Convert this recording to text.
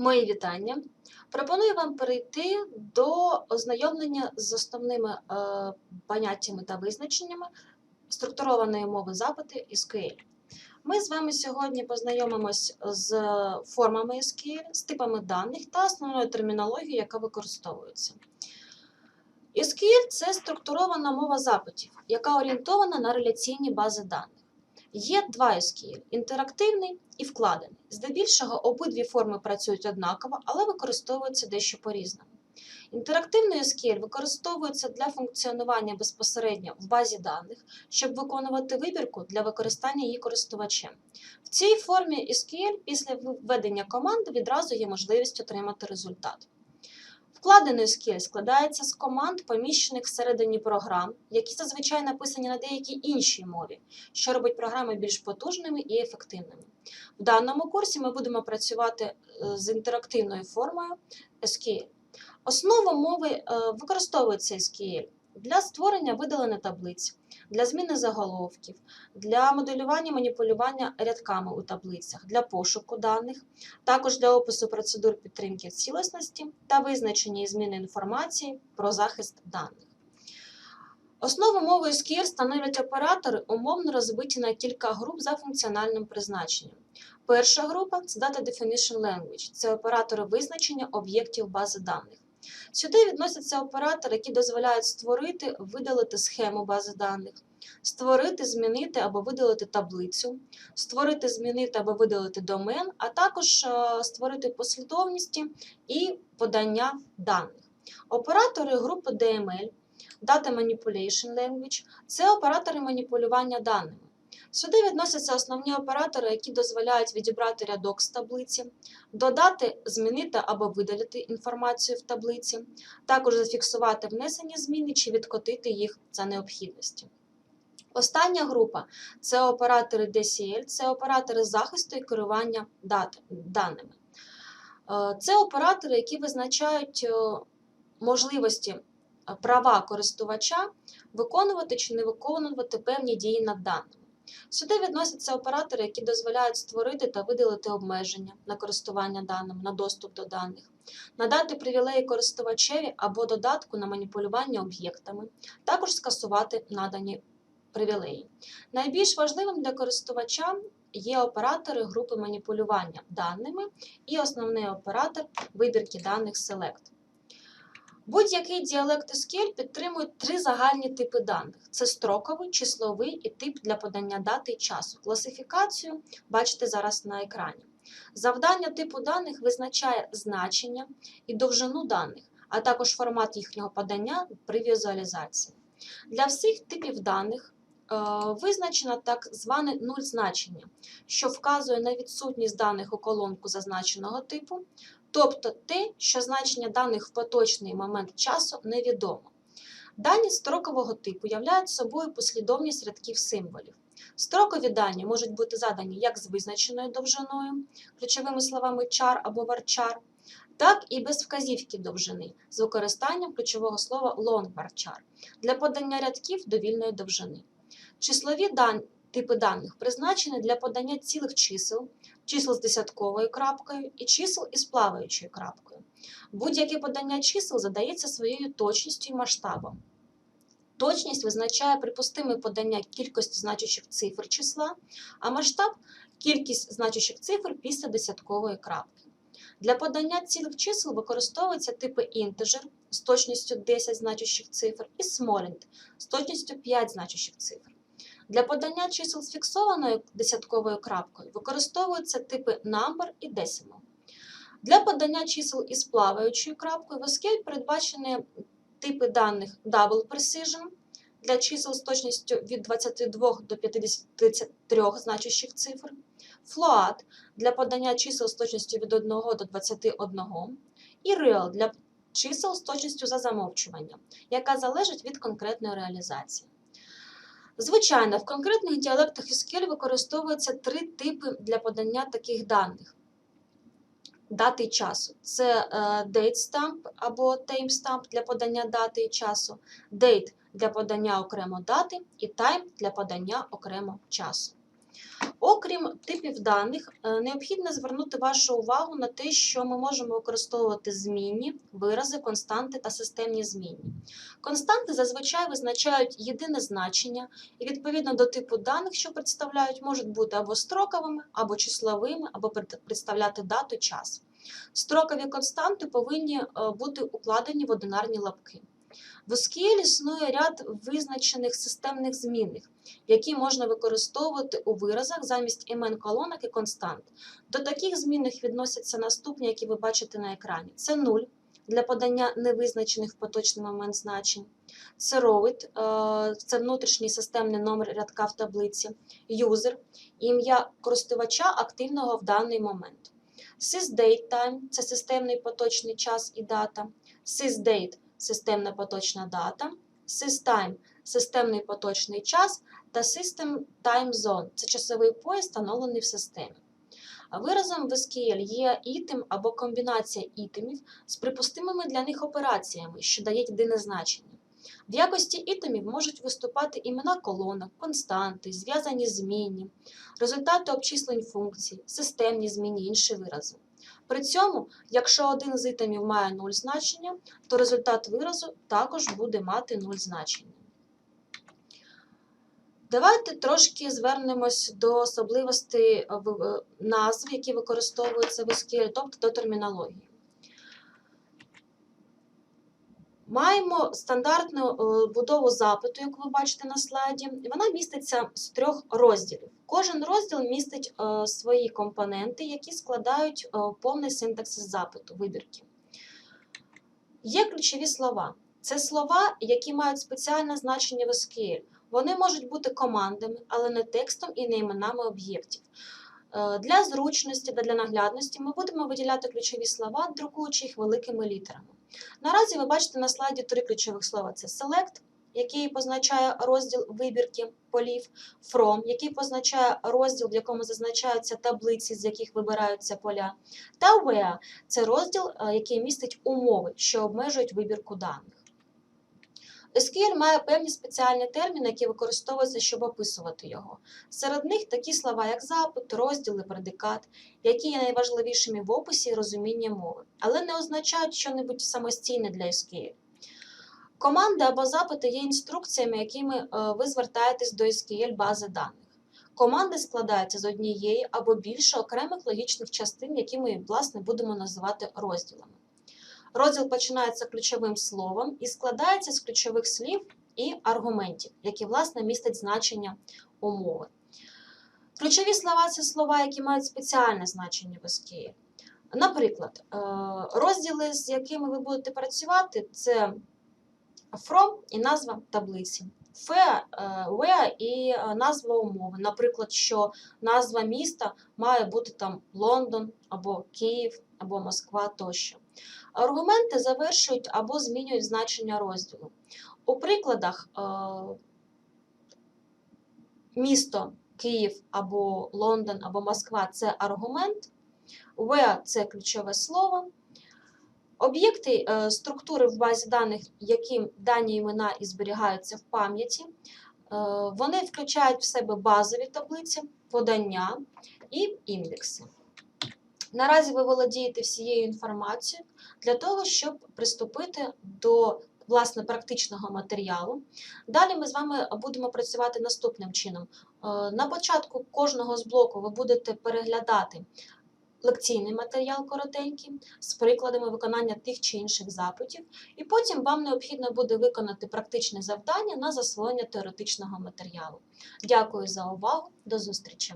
Мої вітання. Пропоную вам перейти до ознайомлення з основними е, поняттями та визначеннями структурованої мови запити SQL. Ми з вами сьогодні познайомимось з формами SQL, з типами даних та основною термінологією, яка використовується. SQL – це структурована мова запитів, яка орієнтована на реляційні бази даних. Є два SQL – інтерактивний і вкладений. Здебільшого обидві форми працюють однаково, але використовуються дещо по-різному. Інтерактивний SQL використовується для функціонування безпосередньо в базі даних, щоб виконувати вибірку для використання її користувачем. В цій формі SQL після введення команди відразу є можливість отримати результат. Вкладений SQL складається з команд, поміщених всередині програм, які зазвичай написані на деякій іншій мові, що робить програми більш потужними і ефективними. В даному курсі ми будемо працювати е, з інтерактивною формою SQL. Основа мови е, використовується SQL для створення видалення таблиць, для зміни заголовків, для моделювання маніпулювання рядками у таблицях, для пошуку даних, також для опису процедур підтримки цілісності та визначення і зміни інформації про захист даних. Основу мови SQL становлять оператори, умовно розбиті на кілька груп за функціональним призначенням. Перша група це Data Definition Language, це оператори визначення об'єктів бази даних. Сюди відносяться оператори, які дозволяють створити, видалити схему бази даних, створити, змінити або видалити таблицю, створити, змінити або видалити домен, а також е, створити послідовності і подання даних. Оператори групи DML, Data Manipulation Language це оператори маніпулювання даними. Сюди відносяться основні оператори, які дозволяють відібрати рядок з таблиці, додати, змінити або видалити інформацію в таблиці, також зафіксувати внесені зміни чи відкотити їх за необхідності. Остання група це оператори DCL, це оператори захисту і керування даними. Е, це оператори, які визначають е, можливості е, права користувача виконувати чи не виконувати певні дії над даними. Сюди відносяться оператори, які дозволяють створити та видалити обмеження на користування даними, на доступ до даних, надати привілеї користувачеві або додатку на маніпулювання об'єктами, також скасувати надані привілеї. Найбільш важливим для користувача є оператори групи маніпулювання даними і основний оператор вибірки даних Select. Будь-який діалект SQL підтримує три загальні типи даних: це строковий, числовий і тип для подання дати і часу. Класифікацію бачите зараз на екрані. Завдання типу даних визначає значення і довжину даних, а також формат їхнього подання при візуалізації. Для всіх типів даних е, визначено так зване нуль значення, що вказує на відсутність даних у колонку зазначеного типу, тобто те, що значення даних в поточний момент часу невідомо. Дані строкового типу являють собою послідовність рядків символів. Строкові дані можуть бути задані як з визначеною довжиною, ключовими словами char або varchar, так і без вказівки довжини з використанням ключового слова long-varchar для подання рядків довільної довжини. Числові дані Типи даних призначені для подання цілих чисел, чисел з десятковою крапкою і чисел із плаваючою крапкою. Будь-яке подання чисел задається своєю точністю і масштабом. Точність визначає припустиме подання кількості значущих цифр числа, а масштаб кількість значущих цифр після десяткової крапки. Для подання цілих чисел використовуються типи інтежер з точністю 10 значущих цифр і smallint з точністю 5 значущих цифр. Для подання чисел з фіксованою десятковою крапкою використовуються типи number і decimal. Для подання чисел із плаваючою крапкою в SQL передбачені типи даних Double Precision для чисел з точністю від 22 до 53 значущих цифр, Float для подання чисел з точністю від 1 до 21 і Real для чисел з точністю за замовчуванням, яка залежить від конкретної реалізації. Звичайно, в конкретних діалектах SQL використовуються три типи для подання таких даних. Дати часу. Це е, DateStamp або timestamp для подання дати і часу, date для подання окремо дати і time для подання окремо часу. Окрім типів даних, е, необхідно звернути вашу увагу на те, що ми можемо використовувати змінні, вирази, константи та системні змінні. Константи зазвичай визначають єдине значення і відповідно до типу даних, що представляють, можуть бути або строковими, або числовими, або представляти дату, час. Строкові константи повинні е, бути укладені в одинарні лапки. В SQL існує ряд визначених системних змінних, які можна використовувати у виразах замість імен колонок і констант. До таких змінних відносяться наступні, які ви бачите на екрані. Це 0 для подання невизначених в поточний момент значень. Це row е, це внутрішній системний номер рядка в таблиці, user – ім'я користувача активного в даний момент. SysDateTime – це системний поточний час і дата. SysDate – системна поточна дата. SysTime – системний поточний час та System Time Zone – це часовий пояс, встановлений в системі. Виразом в SQL є ітем або комбінація ітемів з припустимими для них операціями, що дає єдине значення. В якості ітемів можуть виступати імена колонок, константи, зв'язані змінні, результати обчислень функцій, системні змінні, інші вирази. При цьому, якщо один з ітемів має 0 значення, то результат виразу також буде мати 0 значення. Давайте трошки звернемось до особливостей е, е, назв, які використовуються в SQL, тобто до термінології. Маємо стандартну е, будову запиту, як ви бачите на слайді. Вона міститься з трьох розділів. Кожен розділ містить е, свої компоненти, які складають е, повний синтаксис запиту, вибірки. Є ключові слова. Це слова, які мають спеціальне значення в SQL. Вони можуть бути командами, але не текстом і не іменами об'єктів. Для зручності та для наглядності ми будемо виділяти ключові слова, друкуючи їх великими літерами. Наразі ви бачите на слайді три ключових слова: це select, який позначає розділ вибірки полів, from, який позначає розділ, в якому зазначаються таблиці, з яких вибираються поля, та where – це розділ, е, який містить умови, що обмежують вибірку даних. SQL має певні спеціальні терміни, які використовуються, щоб описувати його. Серед них такі слова, як запит, розділ і предикат, які є найважливішими в описі і розумінні мови, але не означають щось самостійне для SQL. Команди або запити є інструкціями, якими е, ви звертаєтесь до SQL бази даних. Команди складаються з однієї або більше окремих логічних частин, які ми, власне, будемо називати розділами. Розділ починається ключовим словом і складається з ключових слів і аргументів, які, власне, містять значення умови. Ключові слова це слова, які мають спеціальне значення в SQL. Наприклад, е, розділи, з якими ви будете працювати, це from і назва таблиці, where, е, і е, назва умови. Наприклад, що назва міста має бути там Лондон або Київ або Москва тощо. Аргументи завершують або змінюють значення розділу. У прикладах е, місто Київ або Лондон або Москва це аргумент, where – це ключове слово. Об'єкти е, структури в базі даних, яким дані імена і зберігаються в пам'яті, е, вони включають в себе базові таблиці, подання і індекси. Наразі ви володієте всією інформацією для того, щоб приступити до власне практичного матеріалу. Далі ми з вами будемо працювати наступним чином. Е, На початку кожного з блоку ви будете переглядати лекційний матеріал коротенький з прикладами виконання тих чи інших запитів, і потім вам необхідно буде виконати практичне завдання на засвоєння теоретичного матеріалу. Дякую за увагу, до зустрічі!